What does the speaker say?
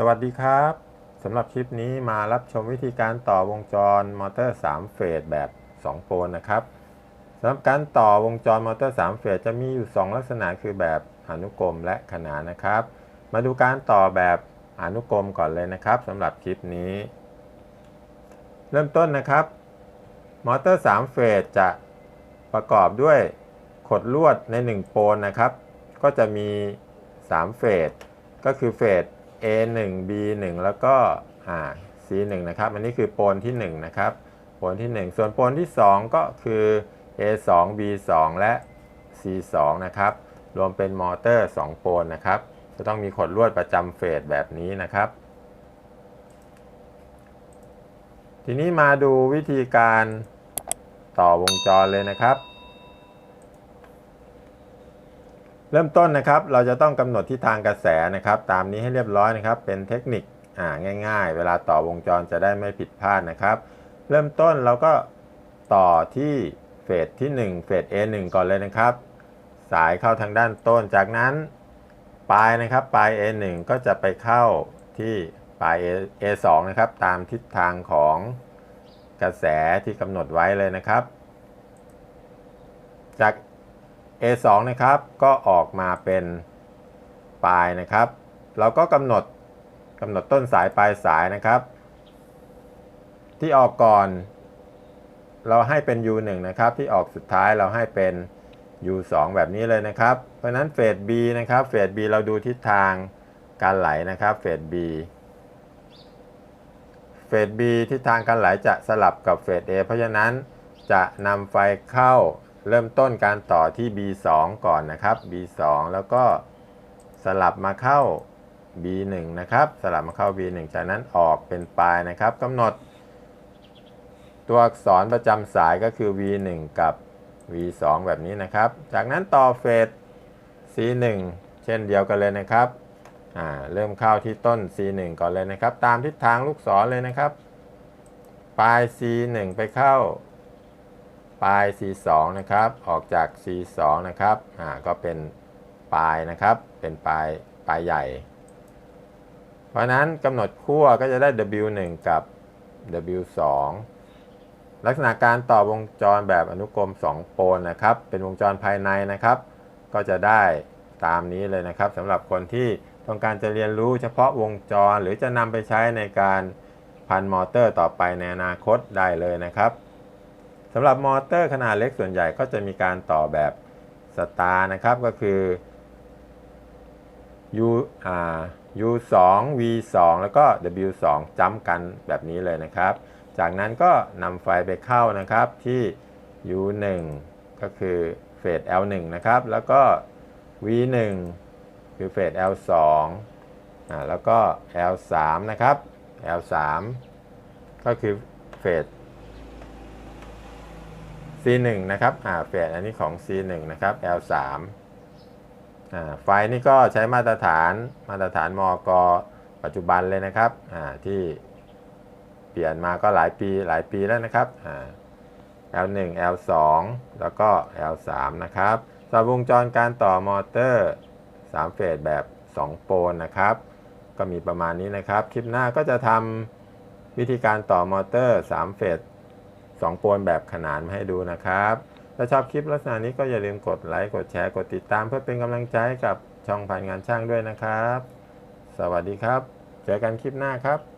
สวัสดีครับสำหรับคลิปนี้มารับชมวิธีการต่อวงจรมอเตอร์ 3 เฟสแบบ 2โปลนะครับสำหรับการต่อวงจรมอเตอร์ 3 เฟสจะมีอยู่ 2 ลักษณะคือแบบอนุกรมและขนานนะครับ มาดูการต่อแบบอนุกรมก่อนเลยนะครับสำหรับคลิปนี้ เริ่มต้นนะครับมอเตอร์ 3 เฟสจะประกอบด้วยขดลวดใน 1โปลนะครับ ก็จะมี 3 เฟสก็คือเฟส A1 B1 แล้วก็อ่า C1 นะครับอันนี้คือโปลที่1นะครับโปลที่ 1 ส่วนโปลที่ 2 ก็คือ A2 B2 และ C2 นะครับรวมเป็นมอเตอร์ 2 โปลนะครับจะต้องมีขดลวดประจำเฟสแบบนี้นะครับ ทีนี้มาดูวิธีการต่อวงจรเลยนะครับ เริ่มต้นนะครับเราจะต้องกำหนดทิศทางกระแสนะครับ ตามนี้ให้เรียบร้อยนะครับ เป็นเทคนิคอ่าง่าย ๆ เวลาต่อวงจรจะได้ไม่ผิดพลาดนะครับ เริ่มต้นเราก็ต่อที่เฟสที่1เฟส A1 ก่อนเลยนะครับ สายเข้าทางด้านต้นจากนั้นปลายนะครับปลาย A1 ก็จะไปเข้าที่ปลาย A- A2 นะครับตามทิศทางของกระแสที่กำหนดไว้เลยนะครับ จาก A2 นะครับก็ออกมาเป็นปลายนะครับ เราก็กำหนดกำหนดต้นสายปลายสายนะครับ ที่ออกก่อน เราให้เป็น U1 นะครับ ที่ออกสุดท้ายเราให้เป็น U2 แบบนี้เลยนะครับ เพราะนั้นเฟส B นะครับเฟส B เราดูทิศทางการไหลนะครับเฟส B เฟส B ทิศทางการไหลจะสลับกับเฟส A เพราะฉะนั้นจะนำไฟเข้า เริ่มต้นการต่อที่ B2 ก่อนนะครับ B2 แล้วก็สลับมาเข้า B1 นะครับ สลับมาเข้า B1 จากนั้นออกเป็นปลายนะครับกำหนด ตัวอักษรประจำสายก็คือ V1 กับ V2 แบบนี้นะครับ จากนั้นต่อเฟส C1 เช่นเดียวกันเลยนะครับเริ่มเข้าที่ต้น C1 ก่อนเลยนะครับ ตามทิศทางลูกศรเลยนะครับ ปลาย C1 ไปเข้า ปลาย C2 นะครับ ออกจาก C2 นะครับ อ่า ก็เป็นปลายนะครับ เป็นปลายปลายใหญ่ เพราะนั้นกำหนดขั้วก็จะได้ W1 กับ W2 ลักษณะการต่อวงจรแบบอนุกรม 2 โปลนะครับ เป็นวงจรภายในนะครับ ก็จะได้ตามนี้เลยนะครับสำหรับคนที่ต้องการจะเรียนรู้เฉพาะวงจรหรือจะนำไปใช้ในการพันมอเตอร์ต่อไปในอนาคตได้เลยนะครับ สำหรับมอเตอร์ขนาดเล็กส่วนใหญ่ก็จะมีการต่อแบบสตาร์นะครับก็คือ U อ่า U2 V2 แล้วก็ W2 จ้ำกันแบบนี้เลยนะครับ จากนั้นก็นำไฟไปเข้านะครับที่ U1 ก็คือเฟส L1 นะครับ แล้วก็ V1 คือเฟส L2 อ่าแล้วก็ L3 นะครับ L3 ก็คือเฟส C1 นะครับอ่าเฟสอันนี้ของ C1 นะครับ L3 อ่าไฟนี่ก็ใช้มาตรฐานมาตรฐานมกปัจจุบันเลยนะครับอ่าที่เปลี่ยนมาก็หลายปีหลายปีแล้วนะครับอ่า L1 L2 แล้วก็ L3 นะครับสำหรับวงจรการต่อมอเตอร์3เฟสแบบ 2 โปลนะครับ ก็มีประมาณนี้นะครับ คลิปหน้าก็จะทำวิธีการต่อมอเตอร์ 3 เฟส 2โปนแบบขนานมาให้ดูนะครับ ถ้าชอบคลิปลักษณะนี้ก็อย่าลืมกดไลค์กดแชร์กดติดตามเพื่อเป็นกำลังใจกับช่องผ่านงานช่างด้วยนะครับ สวัสดีครับ เจอกันคลิปหน้าครับ